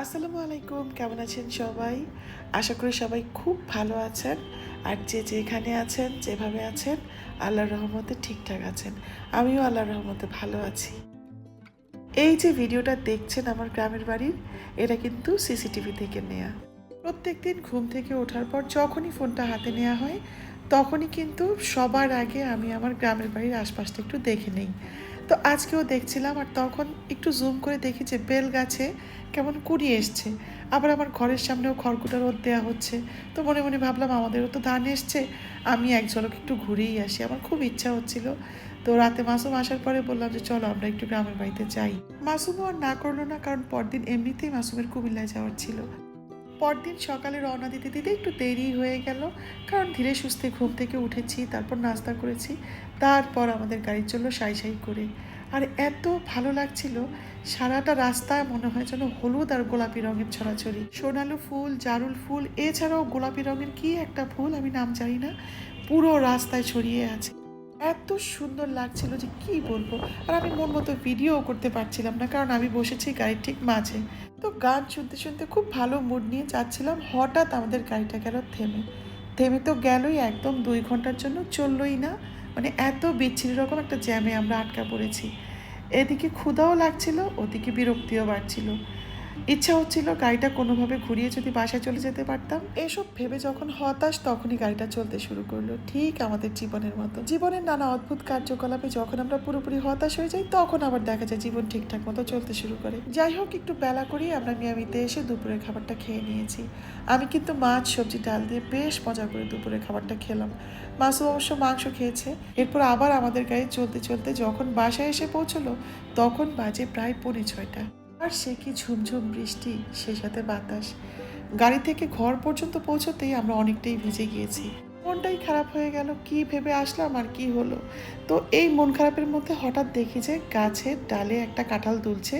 আসসালামু আলাইকুম, কেমন আছেন সবাই? আশা করি সবাই খুব ভালো আছেন। আর যে যেখানে আছেন, যেভাবে আছেন, আল্লাহর রহমতে ঠিকঠাক আছেন। আমিও আল্লাহর রহমতে ভালো আছি। এই যে ভিডিওটা দেখছেন আমার গ্রামের বাড়ির, এটা কিন্তু সিসিটিভি থেকে নেয়া। প্রত্যেকদিন ঘুম থেকে ওঠার পর যখনই ফোনটা হাতে নেওয়া হয়, তখনই কিন্তু সবার আগে আমি আমার গ্রামের বাড়ির আশপাশটা একটু দেখে নেই। তো আজকেও দেখছিলাম আর তখন একটু জুম করে দেখি যে বেল গাছে কেমন কুড়ি এসছে। আবার আমার ঘরের সামনেও খড়কুটা রোদ দেওয়া হচ্ছে। তো মনে মনে ভাবলাম আমাদেরও তো ধান এসছে। আমি এক ঝলক একটু ঘুরেই আসি। আমার খুব ইচ্ছা হচ্ছিল। তো রাতে মাসুম আসার পরে বললাম যে, চলো আমরা একটু গ্রামের বাড়িতে যাই। মাসুমও আর না করল না, কারণ পরদিন এমনিতেই মাসুমের কুমিল্লায় যাওয়ার ছিল। পরদিন সকালে রওনা দিতে দিতে একটু দেরি হয়ে গেল। কারণ ধীরে সুস্থে ঘুম থেকে উঠেছি, তারপর নাস্তা করেছি, তারপর আমাদের গাড়ি চলল সাই সাই করে। আর এত ভালো লাগছিল, সারাটা রাস্তায় মনে হয় যেন হলুদ আর গোলাপি রঙের ছড়াছড়ি। সোনালু ফুল, জারুল ফুল, এছাড়াও গোলাপি রঙের কি একটা ফুল আমি নাম জানি না, পুরো রাস্তায় ছড়িয়ে আছে। এত সুন্দর লাগছিল যে কি বলব? আর আমি মন মতো ভিডিও করতে পারছিলাম না, কারণ আমি বসেছি গাড়ির ঠিক মাঝে। তো গান শুনতে শুনতে খুব ভালো মুড নিয়ে যাচ্ছিলাম, হঠাৎ আমাদের গাড়িটা গেল থেমে। থেমে তো গেলই একদম দুই ঘণ্টার জন্য, চললোই না। মানে এত বিচ্ছিরি রকম একটা জ্যামে আমরা আটকা পড়েছি। এদিকে ক্ষুধাও লাগছিল, ওদিকে বিরক্তিও বাড়ছিল। ইচ্ছা হচ্ছিল গাড়িটা কোনোভাবে ঘুরিয়ে যদি বাসায় চলে যেতে পারতাম। এসব ভেবে যখন হতাশ, তখনই গাড়িটা চলতে শুরু করল। ঠিক আমাদের জীবনের মতো। জীবনের নানা অদ্ভুত কার্যকলাপে যখন আমরা পুরোপুরি হতাশ হয়ে যাই, তখন আবার দেখা যায় জীবন ঠিকঠাক মতো চলতে শুরু করে। যাই হোক, একটু বেলা করেই আমরা মিয়ামিতে এসে দুপুরের খাবারটা খেয়ে নিয়েছি। আমি কিন্তু মাছ, সবজি, ডাল দিয়ে বেশ মজা করে দুপুরের খাবারটা খেলাম। মাসু অবশ্য মাংস খেয়েছে। এরপর আবার আমাদের গাড়ি চলতে চলতে যখন বাসায় এসে পৌঁছলো, তখন বাজে প্রায় পৌনে ছয়টা। আর সে কি ঝুমঝুম বৃষ্টি, সে সাথে বাতাস। গাড়ি থেকে ঘর পর্যন্ত পৌঁছতেই আমরা অনেকটাই ভিজে গিয়েছি। মনটাই খারাপ হয়ে গেল, কি ভেবে আসলাম আর কি হলো? তো এই মন খারাপের মধ্যে হঠাৎ দেখি যে গাছের ডালে একটা কাঁঠাল দুলছে,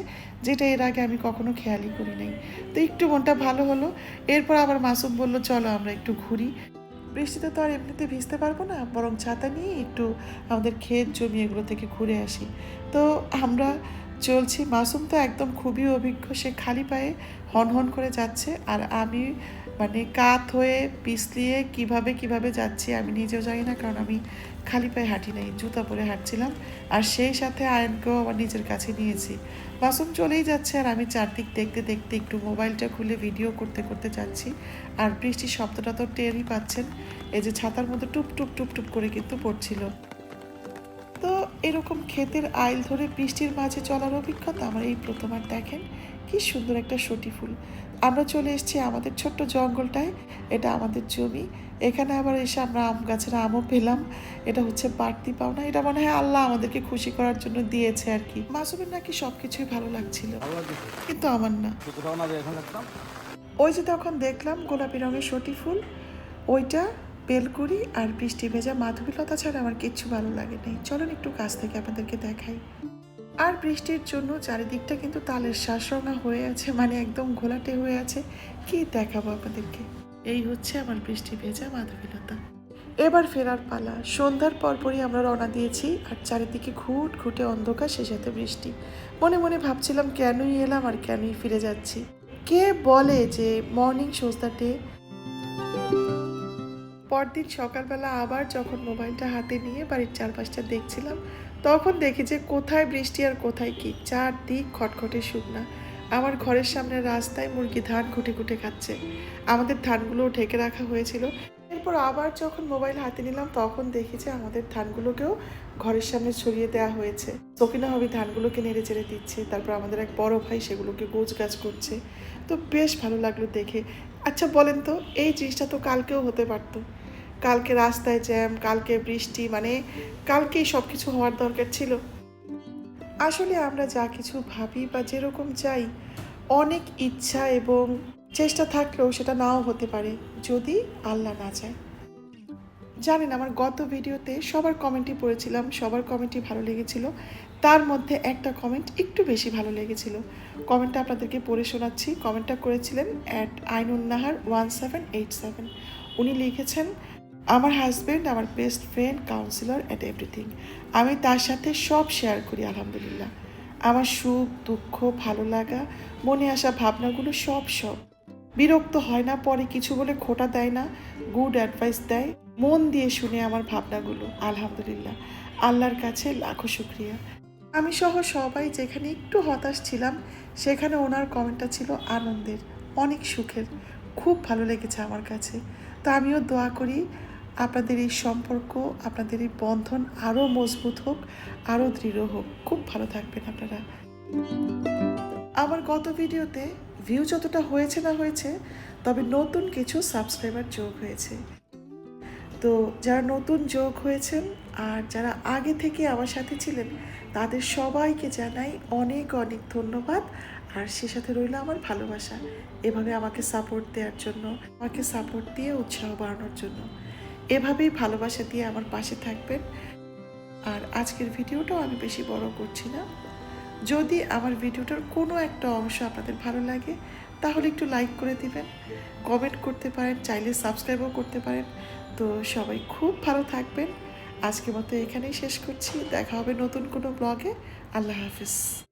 যেটা এর আগে আমি কখনো খেয়ালই করি নাই। তো একটু মনটা ভালো হলো, এরপর আবার মাসুম বলল, চলো আমরা একটু ঘুরি। বৃষ্টিতে তো আর এমনিতে ভিজতে পারব না, বরং ছাতা নিয়ে একটু আমাদের ক্ষেত জমি এগুলো থেকে ঘুরে আসি। তো আমরা চলছি। মাসুম তো একদম খুবই অভিজ্ঞ। সে খালি পায়ে হন হন করে যাচ্ছে। আর আমি মানে কাত হয়ে পিছলিয়ে কীভাবে কীভাবে যাচ্ছি আমি নিজেও জানি না, কারণ আমি খালি পায়ে হাঁটি নাই, জুতা পরে হাঁটছিলাম। আর সেই সাথে আয়নকেও আমার নিজের কাছে নিয়েছি। মাসুম চলেই যাচ্ছে আর আমি চারদিক দেখতে দেখতে একটু মোবাইলটা খুলে ভিডিও করতে করতে যাচ্ছি। আর বৃষ্টির শব্দটা তো টেরই পাচ্ছেন। এই যে ছাতার মধ্যে টুপ টুপ টুপ টুপ করে কিন্তু পড়ছিল। এরকম ক্ষেতের আইল ধরে বৃষ্টির মাঝে চলার অভিজ্ঞতা আমার এই প্রথমবার দেখেন। কি সুন্দর একটা সটি ফুল। আমরা চলে এসেছি আমাদের ছোট্ট জঙ্গলটায়। এটা আমাদের জমি। এখানে আবার এসে আমরা আম গাছের আমও পেলাম। এটা হচ্ছে বাড়তি পাওনা। এটা মনে হয় আল্লাহ আমাদেরকে খুশি করার জন্য দিয়েছে আর কি। মাসুমের নাকি সব কিছুই ভালো লাগছিল কিন্তু আমার না। ওই যে তখন দেখলাম গোলাপি রঙের সটি ফুল। ওইটা বেলকুড়ি আর বৃষ্টি ভেজা মাধবীলতা ছাড়া আমার কিচ্ছু ভালো লাগে নাই। চলুন একটু কাছ থেকে আপনাদেরকে দেখাই। আর বৃষ্টির জন্য চারিদিকটা কিন্তু তালের শ্বাসরঙা হয়ে আছে মানে একদম ঘোলাটে হয়ে আছে। কি দেখাবো আপনাদেরকে? এই হচ্ছে আমার বৃষ্টি ভেজা মাধবীলতা। এবার ফেরার পালা। সন্ধ্যার পরপরই আমরা রওনা দিয়েছি আর চারিদিকে ঘুট ঘুটে অন্ধকার, সে সাথে বৃষ্টি। মনে মনে ভাবছিলাম কেনই এলাম আর কেনই ফিরে যাচ্ছি। কে বলে যে মর্নিং শোজ ডে পরদিন সকালবেলা আবার যখন মোবাইলটা হাতে নিয়ে বাড়ির চারপাশটা দেখছিলাম, তখন দেখি যে কোথায় বৃষ্টি আর কোথায় কি। চারদিক খটখটে শুকনা। আমার ঘরের সামনে রাস্তায় মুরগি ধান খুঁটে খুঁটে খাচ্ছে। আমাদের ধানগুলোও ঢেকে রাখা হয়েছিল। এরপর আবার যখন মোবাইল হাতে নিলাম, তখন দেখি যে আমাদের ধানগুলোকেও ঘরের সামনে ছড়িয়ে দেওয়া হয়েছে। সকিনা হবি ধানগুলোকে নেড়ে চেড়ে দিচ্ছে। তারপর আমাদের এক বড় ভাই সেগুলোকে গোছ গাছ করছে। তো বেশ ভালো লাগল দেখে। আচ্ছা বলেন তো, এই জিনিসটা তো কালকেও হতে পারতো। কালকে রাস্তায় জ্যাম, কালকে বৃষ্টি মানে কালকেই সব কিছু হওয়ার দরকার ছিল। আসলে আমরা যা কিছু ভাবি বা যেরকম চাই, অনেক ইচ্ছা এবং চেষ্টা থাকলেও সেটা নাও হতে পারে, যদি আল্লাহ না চায়। জানেন, আমার গত ভিডিওতে সবার কমেন্টই পড়েছিলাম, সবার কমেন্টই ভালো লেগেছিল। তার মধ্যে একটা কমেন্ট একটু বেশি ভালো লেগেছিল। কমেন্টটা আপনাদেরকে পড়ে শোনাচ্ছি। কমেন্টটা করেছিলেন at Ainunnahar one seven eight seven. উনি লিখেছেন আমার হাজব্যান্ড আমার best friend counsellor at everything আমি তার সাথে সব শেয়ার করি, আলহামদুলিল্লাহ। আমার সুখ, দুঃখ, ভালো লাগা, মনে আসা ভাবনাগুলো সব সব। বিরক্ত হয় না, পরে কিছু বলে খোটা দেয় না গুড অ্যাডভাইস দেয়। মন দিয়ে শুনে আমার ভাবনাগুলো, আলহামদুলিল্লাহ। আল্লাহর কাছে লাখো শুক্রিয়া। আমি সহ সবাই যেখানে একটু হতাশ ছিলাম, সেখানে ওনার কমেন্টটা ছিল আনন্দের, অনেক সুখের। খুব ভালো লেগেছে আমার কাছে। তো আমিও দোয়া করি আপনাদের এই সম্পর্ক, আপনাদের এই বন্ধন আরও মজবুত হোক আরও দৃঢ় হোক। খুব ভালো থাকবেন আপনারা। আমার গত ভিডিওতে ভিউ যতটা হয়েছে না হয়েছে, তবে নতুন কিছু সাবস্ক্রাইবার যোগ হয়েছে। তো যারা নতুন যোগ হয়েছেন আর যারা আগে থেকে আমার সাথে ছিলেন, তাদের সবাইকে জানাই অনেক অনেক ধন্যবাদ। আর সে সাথে রইল আমার ভালোবাসা। এভাবে আমাকে সাপোর্ট দেওয়ার জন্য, আমাকে সাপোর্ট দিয়ে উৎসাহ বাড়ানোর জন্য। এভাবেই ভালোবাসা দিয়ে আমার পাশে থাকবেন। আর আজকের ভিডিওটাও আমি বেশি বড় করছি না। যদি আমার ভিডিওটার কোনো একটা অংশ আপনাদের ভালো লাগে, তাহলে একটু লাইক করে দিবেন। কমেন্ট করতে পারেন, চাইলে সাবস্ক্রাইবও করতে পারেন। তো সবাই খুব ভালো থাকবেন। আজকের মতো এখানেই শেষ করছি। দেখা হবে নতুন কোনো ব্লগে আল্লাহ হাফিজ।